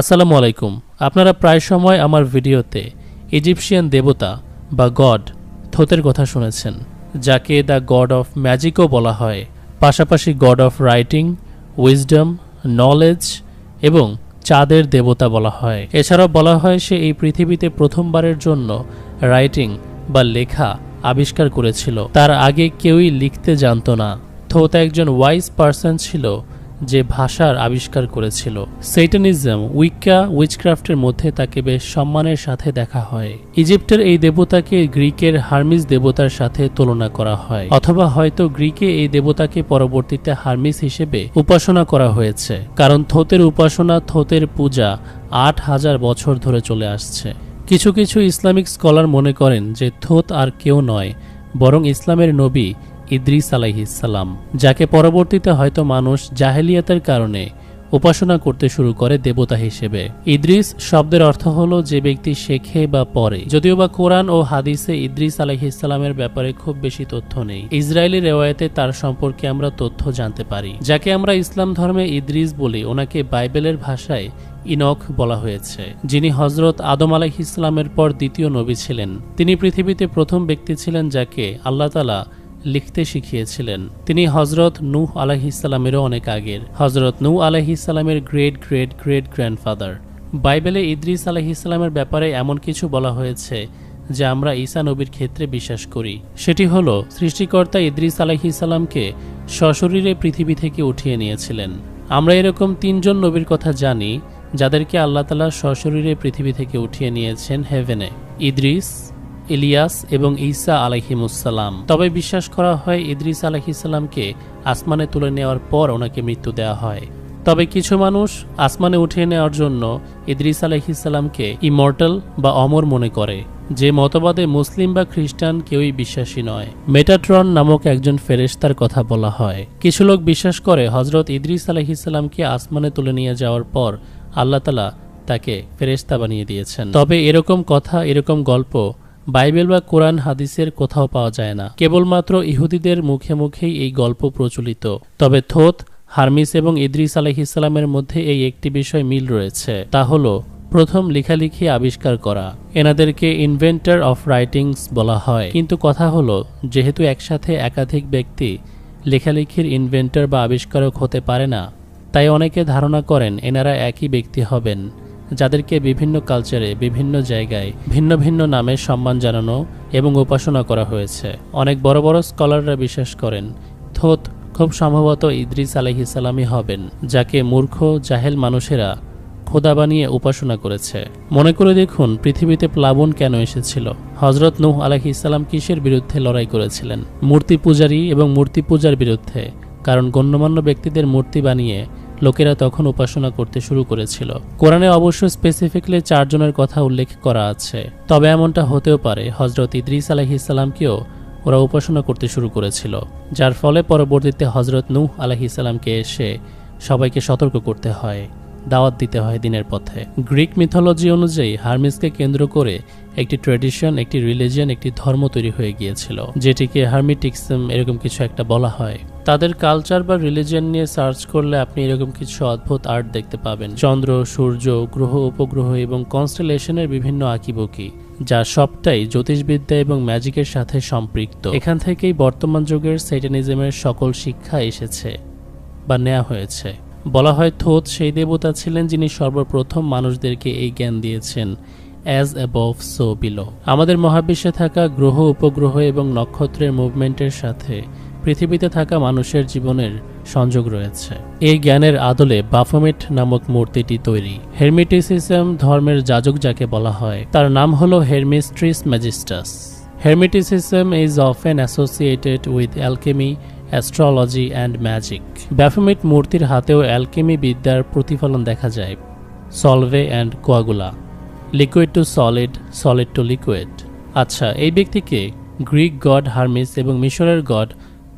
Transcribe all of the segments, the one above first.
আসসালামু আলাইকুম। আপনারা প্রায় সময় আমার ভিডিওতে ইজিপশিয়ান দেবতা বা গড থোতের কথা শুনেছেন, যাকে দ্য গড অফ ম্যাজিকও বলা হয়। পাশাপাশি god of writing, wisdom, knowledge এবং চাঁদের দেবতা বলা হয়। এছাড়াও বলা হয় সে এই পৃথিবীতে প্রথমবারের জন্য রাইটিং বা লেখা আবিষ্কার করেছিল। তার আগে কেউই লিখতে জানতো না। থোত একজন ওয়াইজ পার্সন ছিল যে ভাষার আবিষ্কার করেছিল। সেইটানিজম উইকা উইচক্রাফটের মধ্যে তাকে বেশ সম্মানের সাথে দেখা হয়। ইজিপ্টের এই দেবতাকে গ্রিকের হার্মিস দেবতার সাথে তুলনা করা হয়। অথবা হয়তো গ্রিকে এই দেবতাকে পরবর্তীতে হার্মিস হিসেবে উপাসনা করা হয়েছে। কারণ থোতের উপাসনা, থোতের পূজা আট হাজার বছর ধরে চলে আসছে। কিছু কিছু ইসলামিক স্কলার মনে করেন যে থোত আর কেউ নয়, বরং ইসলামের নবী ইদ্রিস আলাইহিসাল্লাম যাকে পরবর্তীতে হয়তো মানুষ জাহেলিয়াতের কারণে উপাসনা করতে শুরু করে দেবতা হিসেবে। ইদ্রিস শব্দের অর্থ হলো যে ব্যক্তি শেখে বা পড়ে। যদিও বা কোরআন ও হাদিসে ইদ্রিস আলাইহিসাল্লামের ব্যাপারে খুব বেশি তথ্য নেই। ইসরায়েলি রেওয়ায়তে তার সম্পর্কে আমরা তথ্য জানতে পারি, যাকে আমরা ইসলাম ধর্মে ইদ্রিস বলি ওনাকে বাইবেলের ভাষায় ইনক বলা হয়েছে, যিনি হজরত আদম আলাইহিসলামের পর দ্বিতীয় নবী ছিলেন। তিনি পৃথিবীতে প্রথম ব্যক্তি ছিলেন যাকে আল্লাহ তালা লিখতে শিখিয়েছিলেন। তিনি হজরত নূহ আলাহিসাল্লামেরও অনেক আগের। হজরত নূ আলাহিসাল্লামের গ্রেট গ্রেট গ্রেট গ্র্যান্ডফাদার বাইবেলে ইদ্রিস আলাহিসাল্লামের ব্যাপারে এমন কিছু বলা হয়েছে, যা আমরা ঈসা নবীর ক্ষেত্রে বিশ্বাস করি। সেটি হলো, সৃষ্টিকর্তা ইদ্রিস আলাহিসাল্লামকে সশরীরে পৃথিবী থেকে উঠিয়ে নিয়েছিলেন। আমরা এরকম তিনজন নবীর কথা জানি, যাদেরকে আল্লাহ তালা সশরীরে পৃথিবী থেকে উঠিয়ে নিয়েছেন হেভেনে। ইদ্রিস ইলিয়াস এবং ঈসা আলাহিমুসাল্লাম তবে বিশ্বাস করা হয়, ইদ্রিস আলাহিসাল্লামকে আসমানে তুলে নেওয়ার পর ওনাকে মৃত্যু দেওয়া হয়। তবে কিছু মানুষ আসমানে উঠিয়ে নেওয়ার জন্য ইদ্রিস আলাহিসাল্লামকে ইমর্টাল বা অমর মনে করে, যে মতবাদে মুসলিম বা খ্রিস্টান কেউই বিশ্বাসী নয়। মেটাট্রন নামক একজন ফেরেশতার কথা বলা হয়। কিছু লোক বিশ্বাস করে হজরত ইদ্রিস আলাহিসাল্লামকে আসমানে তুলে নিয়ে যাওয়ার পর আল্লাহ তালা তাকে ফেরেশতা বানিয়ে দিয়েছেন। তবে এরকম কথা, এরকম গল্প বাইবেল বা কোরআন হাদিসের কোথাও পাওয়া যায় না। কেবলমাত্র ইহুদিদের মুখে মুখেই এই গল্প প্রচলিত। তবে থোত, হারমিস এবং ইদ্রিস আলহিসাল্লামের মধ্যে এই একটি বিষয় মিল রয়েছে। তা হল, প্রথম লেখালেখি আবিষ্কার করা। এনাদেরকে ইনভেন্টার অফ রাইটিংস বলা হয়। কিন্তু কথা হলো, যেহেতু একসাথে একাধিক ব্যক্তি লেখালেখির ইনভেন্টার বা আবিষ্কারক হতে পারে না, তাই অনেকে ধারণা করেন এনারা একই ব্যক্তি হবেন। যাদেরকে বিভিন্ন কালচারে বিভিন্ন জায়গায়, ভিন্ন ভিন্ন নামে সম্মান জানানো এবং উপাসনা করা হয়েছে। অনেক বড় বড় স্কলাররা বিশ্বাস করেন, থোত খুব সম্ভবত ইদ্রিস আলহিসাল্লামই হবেন, যাকে মূর্খ, জাহেল মানুষেরা খোদা বানিয়ে উপাসনা করেছে। মনে করে দেখুন, পৃথিবীতে প্লাবন কেন এসেছিল? হজরত নুহ আলাহি ইসলাম কিসের বিরুদ্ধে লড়াই করেছিলেন? মূর্তি পূজারী এবং মূর্তি পূজার বিরুদ্ধে, কারণ গণ্যমান্য ব্যক্তিদের মূর্তি বানিয়ে লোকেরা তখন উপাসনা করতে শুরু করেছিল। কোরআনে অবশ্য স্পেসিফিকলি চারজনের কথা উল্লেখ করা আছে। তবে এমনটা হতেও পারে হজরত ইদ্রিস আলাহিসাল্লামকেও ওরা উপাসনা করতে শুরু করেছিল। যার ফলে পরবর্তীতে হজরত নূহ আলাহিসাল্লামকে এসে সবাইকে সতর্ক করতে হয়, দাওয়াত দিতে হয় দিনের পথে। গ্রিক মিথোলজি অনুযায়ী হার্মিসকে কেন্দ্র করে একটি ট্রেডিশন একটি রিলিজিয়ন একটি ধর্ম তৈরি হয়ে গিয়েছিল, যেটিকে হার্মিটিক্সম এরকম কিছু একটা বলা হয়। তাদের কালচার বা রিলিজিয়ন নিয়ে সার্চ করলে আপনি এরকম কিছু অদ্ভুত আর্ট দেখতে পাবেন। চন্দ্র, সূর্য, গ্রহ, উপগ্রহ এবং কনস্টেলেশনের বিভিন্ন আঁকিবুকি, যা সবটাই জ্যোতিষবিদ্যা এবং ম্যাজিকের সাথে সম্পৃক্ত। এখান থেকেই বর্তমান যুগের সেটানিজমের সকল শিক্ষা এসেছে বা নেওয়া হয়েছে। বলা হয় থোত সেই দেবতা ছিলেন যিনি সর্বপ্রথম মানুষদেরকে এই জ্ঞান দিয়েছেন অ্যাজ অ্যাবভ সো বিলো আমাদের মহাবিশ্বে থাকা গ্রহ, উপগ্রহ এবং নক্ষত্রের মুভমেন্টের সাথে পৃথিবীতে থাকা মানুষের জীবনের সংযোগ রয়েছে। এই জ্ঞানের আদলে বাফোমেট নামক মূর্তিটি তৈরি। হেরমিটিসিজম ধর্মের যাজক যাকে বলা হয়, তার নাম হল Hermes Trismegistus. Hermeticism is often associated with alchemy astrology and magic Baphomet মূর্তির হাতেও অ্যালকেমি বিদ্যার প্রতিফলন দেখা যায়। Solve and coagula liquid to solid solid to liquid আচ্ছা এই ব্যক্তিকে গ্রিক গড হার্মিস এবং মিশরের গড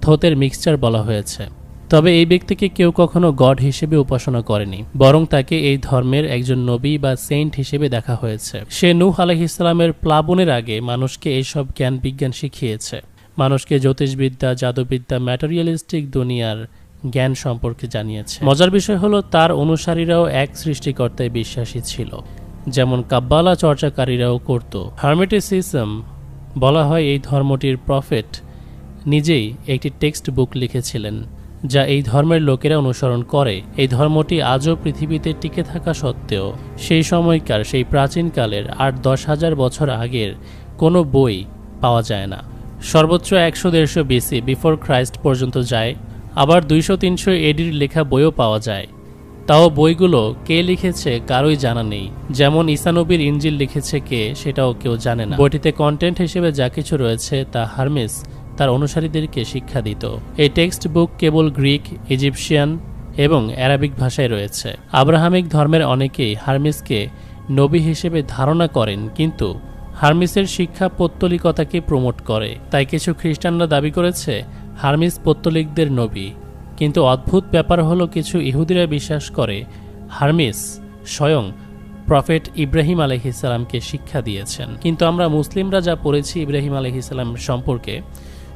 থোতের মিক্সচার বলা হয়েছে। তবে এই ব্যক্তিকে কেউ কখনো গড হিসেবে উপাসনা করেনি, বরং তাকে এই ধর্মের একজন নবী বা সেন্ট হিসেবে দেখা হয়েছে। সে নূহ আলহিসামের প্লাবনের আগে মানুষকে এইসব জ্ঞান বিজ্ঞান শিখিয়েছে। মানুষকে জ্যোতিষবিদ্যা, জাদুবিদ্যা ম্যাটেরিয়ালিস্টিক দুনিয়ার জ্ঞান সম্পর্কে জানিয়েছে। মজার বিষয় হলো, তার অনুসারীরাও এক সৃষ্টিকর্তায় বিশ্বাসী ছিল, যেমন কাব্বালা চর্চাকারীরাও করত। হার্মেটিসিজম বলা হয় এই ধর্মটির প্রফেট নিজেই একটি টেক্সট বুক লিখেছিলেন, যা এই ধর্মের লোকেরা অনুসরণ করে। এই ধর্মটি আজও পৃথিবীতে টিকে থাকা সত্ত্বেও সেই সময়কার সেই প্রাচীনকালের আট দশ হাজার বছর আগের কোনো বই পাওয়া যায় না। সর্বোচ্চ একশো দেড়শো বিসি বিফোর ক্রাইস্ট পর্যন্ত যায়, আবার দুইশো তিনশো এডির লেখা বইও পাওয়া যায়। তাও বইগুলো কে লিখেছে কারোই জানা নেই, যেমন ইসানবির ইঞ্জিল লিখেছে কে সেটাও কেউ জানে না। বইটিতে কন্টেন্ট হিসেবে যা কিছু রয়েছে তা হারমিস তার অনুসারীদেরকে শিক্ষা দিত। এই টেক্সট বুক কেবল গ্রিক, ইজিপশিয়ান এবং অ্যারাবিক ভাষায় রয়েছে। আব্রাহামিক ধর্মের অনেকেই হারমিসকে নবী হিসেবে ধারণা করেন, কিন্তু হারমিসের শিক্ষা পৌত্তলিকতাকে প্রমোট করে। তাই কিছু খ্রিস্টানরা দাবি করেছে, হারমিস পৌত্তলিকদের নবী। কিন্তু অদ্ভুত ব্যাপার হলো, কিছু ইহুদিরা বিশ্বাস করে, হারমিস স্বয়ং প্রফেট ইব্রাহিম আলহিসাল্লামকে শিক্ষা দিয়েছেন। কিন্তু আমরা মুসলিমরা যা পড়েছি ইব্রাহিম আলহিসাল্লাম সম্পর্কে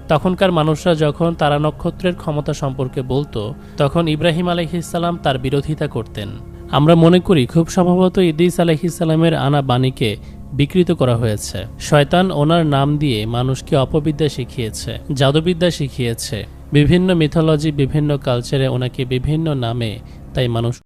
তখনকার মানুষরা যখন তারা নক্ষত্রের ক্ষমতা সম্পর্কে বলতো, তখন ইব্রাহিম আলহিসাল্লাম তার বিরোধিতা করতেন। আমরা মনে করি খুব সম্ভবত ইদিস আলহিসাল্লামের আনা বাণীকে বিকৃত করা হয়েছে। শয়তান ওনার নাম দিয়ে মানুষকে অপবিদ্যা শিখিয়েছে, জাদুবিদ্যা শিখিয়েছে। বিভিন্ন মিথোলজি বিভিন্ন কালচারে ওনাকে বিভিন্ন নামে তাই মানুষ